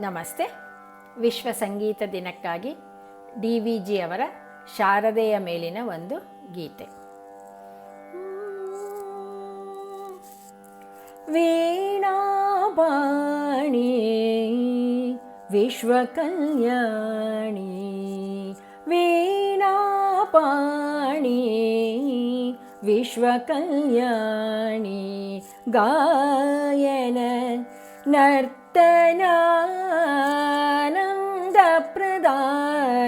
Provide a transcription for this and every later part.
ನಮಸ್ತೆ. ವಿಶ್ವ ಸಂಗೀತ ದಿನಕ್ಕಾಗಿ ಡಿ ವಿ ಜಿ ಅವರ ಶಾರದೆಯ ಮೇಲಿನ ಒಂದು ಗೀತೆ. ವೀಣಾಪಾಣಿ ವಿಶ್ವಕಲ್ಯಾಣಿ ವೀಣಾಪಾಣಿ ವಿಶ್ವಕಲ್ಯಾಣಿ, ಗಾಯನ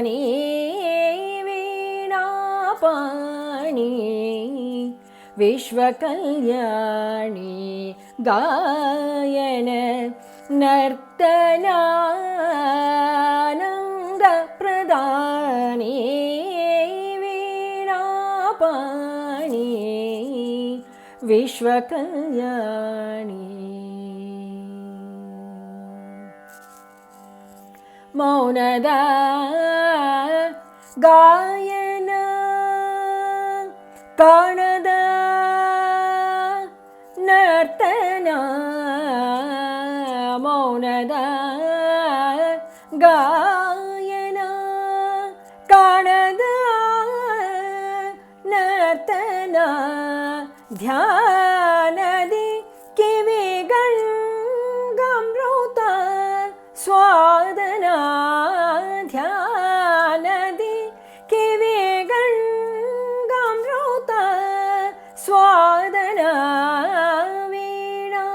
णि वीणापाणि विश्वकल्याणि गायन गायनर्तनानङ्गप्रदानि वीणापाणि विश्वकल्याणि। ಮೌನದ ಗಾಯನ ಕಾಣದ ನರ್ತನ ಮೌನದ ಗಾಯನ ಕಾಣದ ನರ್ತನ ಧ್ಯಾನದಿ വദന വീണാപാണി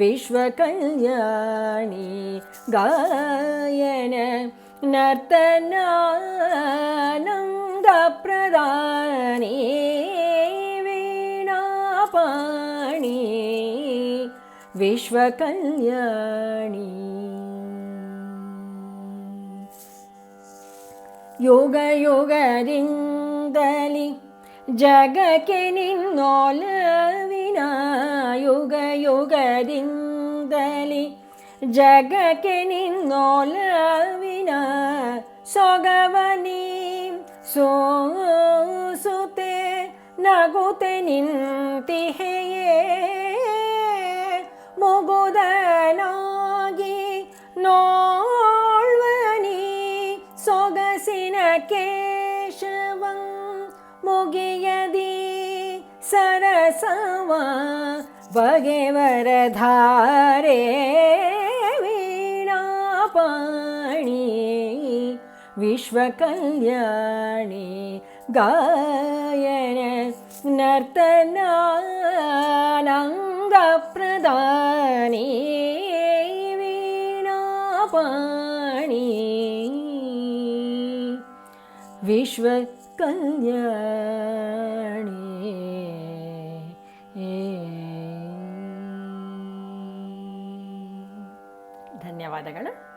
വിശ്വകല്യാണി ഗായന നർത്തനാനന്ദപ്രദാനേ വീണാപാണി വിശ്വകല്യാണി. യോഗയോഗരിന്ദലി ജഗക്കെനിന്നോലവിനായുഗയുഗരിന്തലി ജഗക്കെനിന്നോലവിന സൊഗവനീ സോസുതേ നഗുതെ നിന്തിഹയേ. മുകുതനാകി നോൾവനീ. സൊഗസിന കേശവം ಮುಗಿಯದಿ ಸರಸವ ಬಗೆವರಧಾರೆ ವೀಣಾಪಾಣಿ ವಿಶ್ವ ಕಲ್ಯಾಣಿ ಗಾಯನ ನರ್ತನಾನಂಗ ಪ್ರಧಾನಿ ವೀಣಾಪಾಣಿ ವಿಶ್ವ ಕಲ್ಯಾಣಿ. ಧನ್ಯವಾದಗಳು.